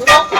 you.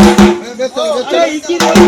আমাদের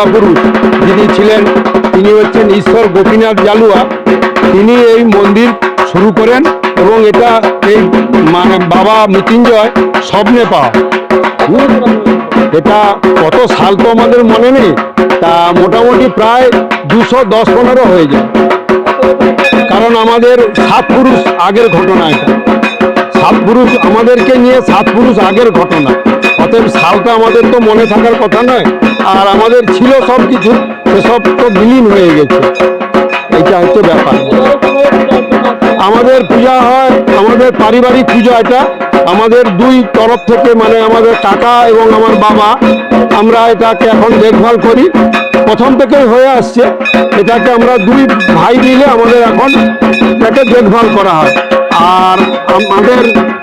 পূর্বাপুরুষ যিনি ছিলেন, তিনি হচ্ছেন ঈশ্বর গোপীনাথ জালুয়া। তিনি এই মন্দির শুরু করেন এবং এটা এই মানে বাবা মৃত্যুঞ্জয় স্বপ্নে পাওয়া। এটা কত সাল তো আমাদের মনে নেই, তা মোটামুটি প্রায় দুশো দশ পনেরো হয়ে যায়। কারণ আমাদের সাত পুরুষ আগের ঘটনা এটা। সাত পুরুষ আমাদেরকে নিয়ে সাত পুরুষ আগের ঘটনা। অতএব সালটা আমাদের তো মনে থাকার কথা নয়, আর আমাদের ছিল সব কিছু সেসব তো বিলীন হয়ে গেছে। এটা হচ্ছে ব্যাপার। আমাদের পূজা হয়, আমাদের পারিবারিক পূজা এটা। আমাদের দুই তরফ থেকে মানে আমাদের কাকা এবং আমার বাবা, আমরা এটাকে এখন দেখভাল করি। প্রথম থেকেই হয়ে আসছে, এটাকে আমরা দুই ভাই মিলে আমাদের এখন এটাকে দেখভাল করা হয়। আর আমাদের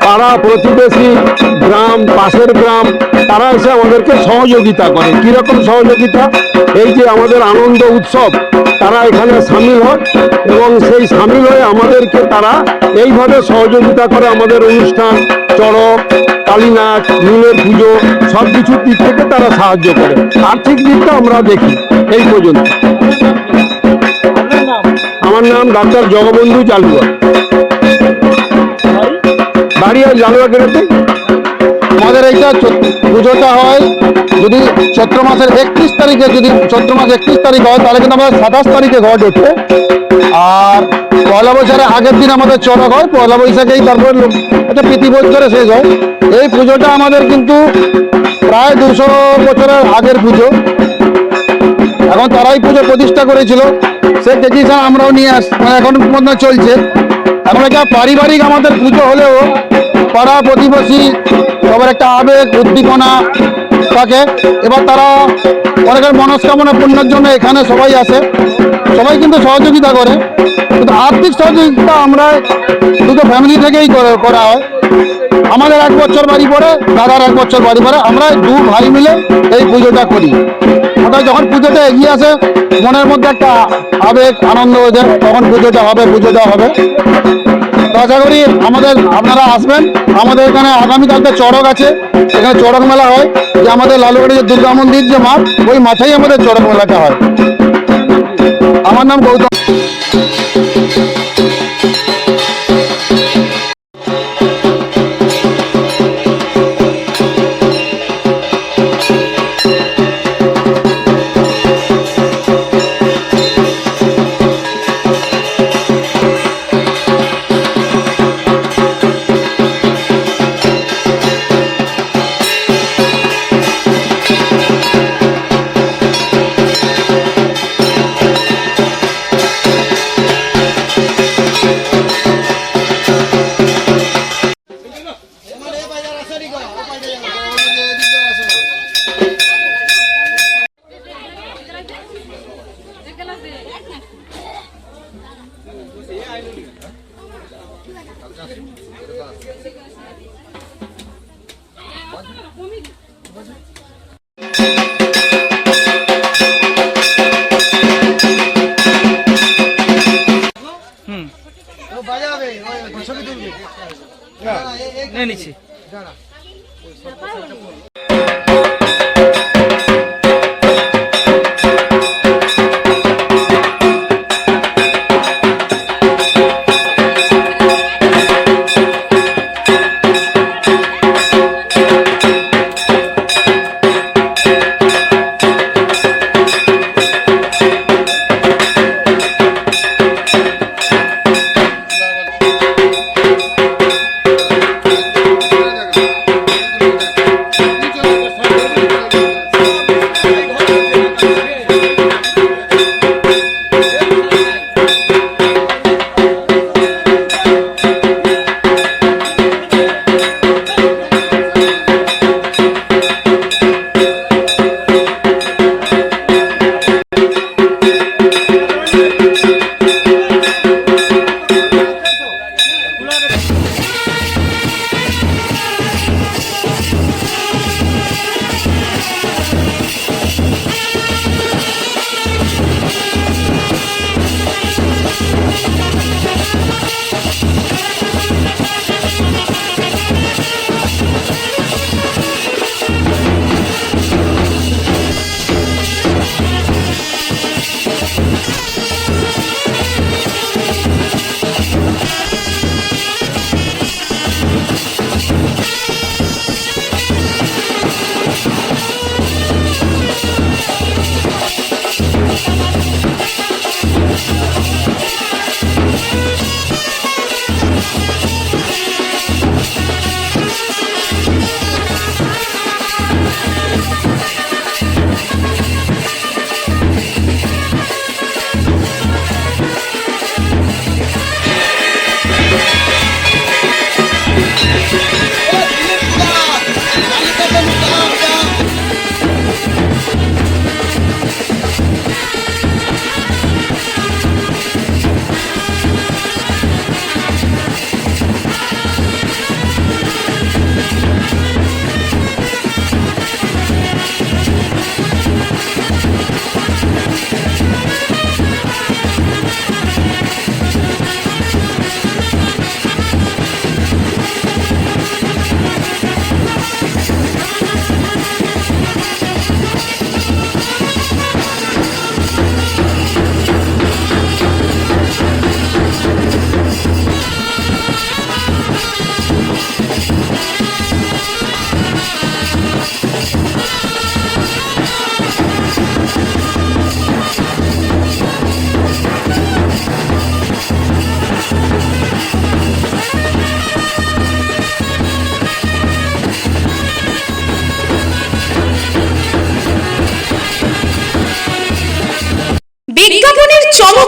পাড়া প্রতিবেশী গ্রাম পাশের গ্রাম তারা এসে আমাদেরকে সহযোগিতা করে। কীরকম সহযোগিতা? এই যে আমাদের আনন্দ উৎসব তারা এখানে সামিল হয় এবং সেই সামিল হয়ে আমাদেরকে তারা এইভাবে সহযোগিতা করে আমাদের অনুষ্ঠান চড়ক কালীনাথ নীলের পুজো সব কিছুর দিক থেকে তারা সাহায্য করে। আর্থিক দিকটা আমরা দেখি এই পর্যন্ত। আমার নাম ডাক্তার জগবন্ধু জালুয়া। বাড়ি ওই জালুয়া গেড়েতে আমাদের এইটা পুজোটা হয় যদি চৈত্র মাসের একত্রিশ তারিখে, যদি চৈত্র মাস একত্রিশ তারিখ হয়, তাহলে কিন্তু আমাদের সাতাশ তারিখে ঘট ওঠে আর পয়লা বৈশাখের আগের দিন আমাদের চড়ক হয় পয়লা বৈশাখেই তারপর একটা প্রীতি ভোজ করে শেষ হয়। এই পুজোটা আমাদের কিন্তু প্রায় দুশো বছরের আগের পুজো। এখন তারাই পুজো প্রতিষ্ঠা করেছিল। সে ট্রেডিশন আমরাও নিয়ে আস মানে এখন পর্যন্ত চলছে। এখন এটা পারিবারিক আমাদের পুজো হলেও পাড়া প্রতিবেশী সবার একটা আবেগ, উদ্দীপনা থাকে। এবার তারা অনেকের মনস্কামনা পূর্ণের জন্য এখানে সবাই আসে। সবাই কিন্তু সহযোগিতা করে। কিন্তু আর্থিক সহযোগিতা আমরা দুটো ফ্যামিলি থেকেই করে- করা হয়। আমাদের এক বছর বাড়ি পড়ে, দাদার এক বছর বাড়ি পড়ে। আমরা দু ভাই মিলে এই পুজোটা করি। ওটা যখন পুজোতে এগিয়ে আসে, মনের মধ্যে একটা আবেগ, আনন্দ হয়েছে তখন পুজোটা হবে পুজোতে হবে। আশা করি আমাদের আপনারা আসবেন। আমাদের এখানে আগামীকালকে চড়ক আছে। এখানে চড়ক মেলা হয়। যে আমাদের লালুবাড়ি যে দুর্গা মন্দির যে মাঠ, ওই মাঠেই আমাদের চড়ক মেলাটা হয়। আমার নাম গৌতম। নিচ্ছি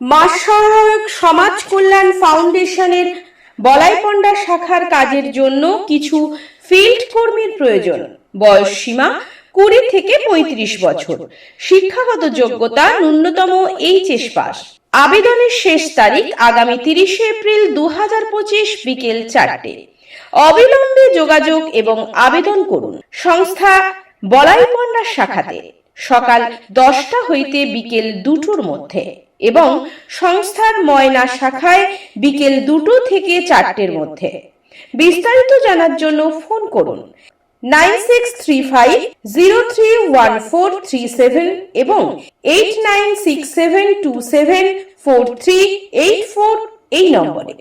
মাস সহায়ক সমাজ কল্যাণ ফাউন্ডেশনের বলাইপন্ডা শাখার কাজের জন্য কিছু ফিল্ড কর্মীর প্রয়োজন। বয়স সীমা কুড়ি থেকে পঁয়ত্রিশ বছর। শিক্ষাগত যোগ্যতা ন্যূনতম এইচএস পাস। আবেদনের শেষ তারিখ আগামী তিরিশে এপ্রিল দু পঁচিশ বিকেল চারটে। অবিলম্বে যোগাযোগ এবং আবেদন করুন সংস্থা বলাইপন্ডা শাখাতে। সকাল দশটা হইতে বিকেল দুটোর মধ্যে। এবং সংস্থার ময়না শাখায় বিকেল দুটো থেকে চারটের মধ্যে। বিস্তারিত জানার জন্য ফোন করুন nine six three five zero three one four three seven এবং eight nine six seven two seven four three eight four এই নম্বরে।